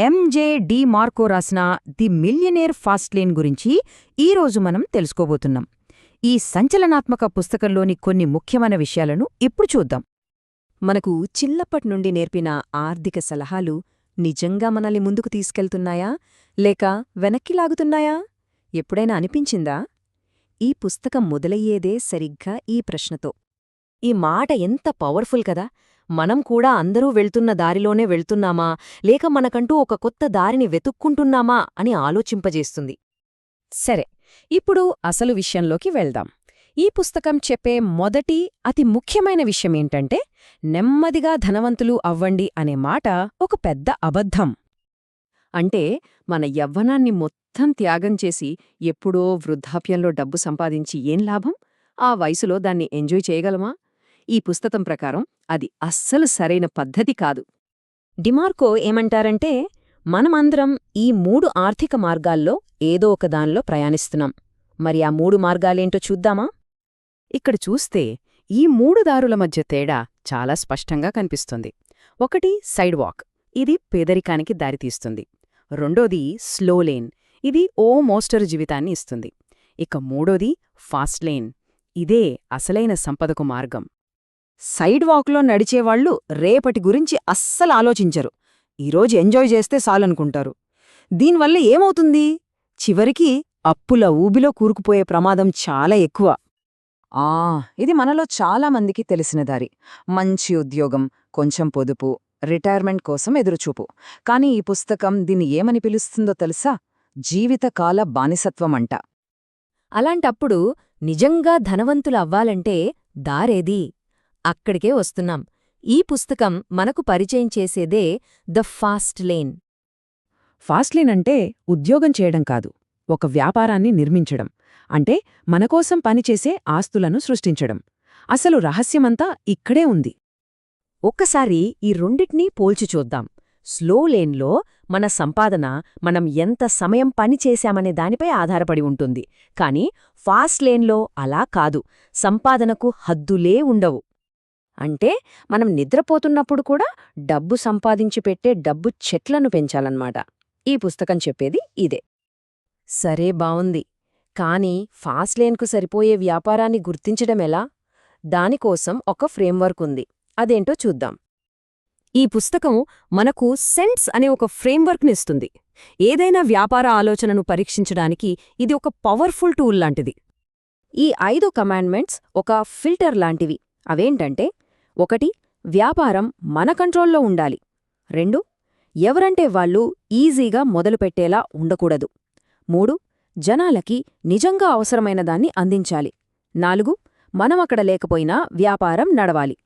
M J DeMarco రాసిన the millionaire fast lane గురించి ఈరోజు మనం తెలుసుకోబోతున్నాం. ఈ సంచలనాత్మక పుస్తకంలోని కొన్ని ముఖ్యమైన విషయాలను ఇప్పుడు చూద్దాం. మనకు చిన్నప్పటినుండి నేర్పిన ఆర్థిక సలహాలు నిజంగా మనల్ని ముందుకు తీసుకెళ్తున్నాయా? లేక వెనక్కి లాగుతున్నాయా? ఎప్పుడైనా అనిపించిందా? ఈ పుస్తకం మొదలయ్యేదే సరిగ్గా ఈ ప్రశ్నతో. ఈ మాట ఎంత పవర్ఫుల్ కదా! మనం కూడా అందరూ వెళ్తున్న దారిలోనే వెళ్తున్నామా? లేక మనకంటూ ఒక కొత్త దారిని వెతుక్కుంటున్నామా? అని ఆలోచింపజేస్తుంది. సరే ఇప్పుడు అసలు విషయంలోకి వెళ్దాం. ఈ పుస్తకం చెప్పే మొదటి అతి ముఖ్యమైన విషయమేంటంటే నెమ్మదిగా ధనవంతులు అవ్వండి అనే మాట ఒక పెద్ద అబద్ధం. అంటే మన యవ్వనాన్ని మొత్తం త్యాగం చేసి ఎప్పుడో వృద్ధాప్యంలో డబ్బు సంపాదించి ఏం లాభం? ఆ వయసులో దాన్ని ఎంజాయ్ చేయగలమా? ఈ పుస్తకం ప్రకారం అది అస్సలు సరైన పద్ధతి కాదు. డిమార్కో ఏమంటారంటే మనమందరం ఈ మూడు ఆర్థిక మార్గాల్లో ఏదో ఒకదానిలో ప్రయాణిస్తున్నాం. మరి ఆ మూడు మార్గాలేంటో చూద్దామా? ఇక్కడ చూస్తే ఈ మూడు దారుల మధ్య తేడా చాలా స్పష్టంగా కనిపిస్తుంది. ఒకటి సైడ్వాక్ ఇది పేదరికానికి దారితీస్తుంది. రెండోది స్లో లేన్ ఇది ఓ మోస్టర్ జీవితాన్ని ఇస్తుంది. ఇక మూడోది ఫాస్ట్ లేన్ ఇదే అసలైన సంపదకు మార్గం. సైడ్ వాక్లో నడిచేవాళ్ళు రేపటి గురించి అస్సలు ఆలోచించరు. ఈరోజు ఎంజాయ్ చేస్తే సాలనుకుంటారు. దీనివల్ల ఏమవుతుంది? చివరికి అప్పుల ఊబిలో కూరుకుపోయే ప్రమాదం చాలా ఎక్కువ. ఆ ఇది మనలో చాలా మందికి తెలిసిన దారి. మంచి ఉద్యోగం కొంచెం పొదుపు రిటైర్మెంట్ కోసం ఎదురుచూపు. కాని ఈ పుస్తకం దీన్ని ఏమని పిలుస్తుందో తెలుసా? జీవితకాల బానిసత్వమంట. అలాంటప్పుడు నిజంగా ధనవంతులు అవ్వాలంటే దారేది? అక్కడికే వస్తున్నాం. ఈ పుస్తకం మనకు పరిచయం చేసేదే ద ఫాస్ట్ లేన్. ఫాస్ట్లేన్ అంటే ఉద్యోగం చేయడం కాదు ఒక వ్యాపారాన్ని నిర్మించడం అంటే మనకోసం పనిచేసే ఆస్తులను సృష్టించడం. అసలు రహస్యమంతా ఇక్కడే ఉంది. ఒక్కసారి ఈ రెండిటినీ పోల్చి చూద్దాం. స్లో లేన్లో మన సంపాదన మనం ఎంత సమయం పని చేశామనే దానిపై ఆధారపడి ఉంటుంది. కానీ ఫాస్ట్ లేన్లో అలా కాదు. సంపాదనకు హద్దులే ఉండవు. అంటే మనం నిద్రపోతున్నప్పుడు కూడా డబ్బు సంపాదించి పెట్టే డబ్బు చెట్లను పెంచాలన్నమాట. ఈ పుస్తకం చెప్పేది ఇదే. సరే బావుంది. కానీ ఫాస్ట్ లేన్కు సరిపోయే వ్యాపారాన్ని గుర్తించడమెలా దానికోసం ఒక ఫ్రేమ్వర్క్ ఉంది. అదేంటో చూద్దాం. ఈ పుస్తకం మనకు సెన్స్ అనే ఒక ఫ్రేమ్వర్క్నిస్తుంది ఏదైనా వ్యాపార ఆలోచనను పరీక్షించడానికి ఇది ఒక పవర్ఫుల్ టూల్ లాంటిది. ఈ ఐదు కమాండ్మెంట్స్ ఒక ఫిల్టర్ లాంటివి. అవేంటంటే ఒకటి వ్యాపారం మన కంట్రోల్లో ఉండాలి. రెండు ఎవరంటే వాళ్ళు ఈజీగా మొదలుపెట్టేలా ఉండకూడదు. మూడు జనాలకి నిజంగా అవసరమైన దాన్ని అందించాలి. నాలుగు మనమక్కడ లేకపోయినా వ్యాపారం నడవాలి.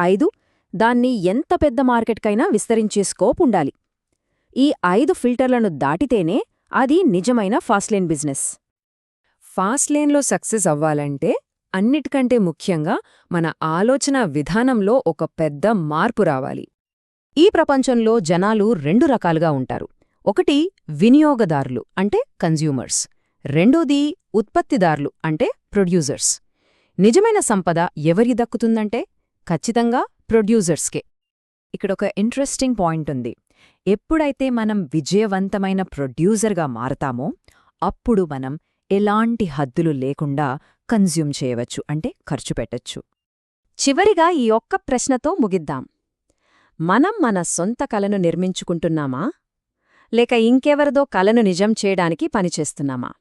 ఐదు దాన్ని ఎంత పెద్ద మార్కెట్కైనా విస్తరించే స్కోప్ ఉండాలి. ఈ ఐదు ఫిల్టర్లను దాటితేనే అది నిజమైన ఫాస్ట్లేన్ బిజినెస్. ఫాస్ట్లేన్లో సక్సెస్ అవ్వాలంటే అన్నిటికంటే ముఖ్యంగా మన ఆలోచన విధానంలో ఒక పెద్ద మార్పు రావాలి. ఈ ప్రపంచంలో జనాలు రెండు రకాలుగా ఉంటారు. ఒకటి వినియోగదారులు అంటే కన్జ్యూమర్స్ రెండోది ఉత్పత్తిదారులు అంటే ప్రొడ్యూసర్స్ నిజమైన సంపద ఎవరి దక్కుతుందంటే ఖచ్చితంగా ప్రొడ్యూసర్స్కే ఇక్కడొక ఇంట్రెస్టింగ్ పాయింట్ ఉంది. ఎప్పుడైతే మనం విజయవంతమైన ప్రొడ్యూసర్గా మారతామో అప్పుడు మనం ఎలాంటి హద్దులు లేకుండా కన్జ్యూమ్ చేయవచ్చు అంటే ఖర్చు పెట్టచ్చు. చివరిగా ఈ ఒక్క ప్రశ్నతో ముగిద్దాం. మనం మన సొంత కలను నిర్మించుకుంటున్నామా? లేక ఇంకెవరిదో కలను నిజం చేయడానికి పనిచేస్తున్నామా?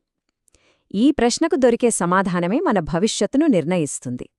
ఈ ప్రశ్నకు దొరికే సమాధానమే మన భవిష్యత్తును నిర్ణయిస్తుంది.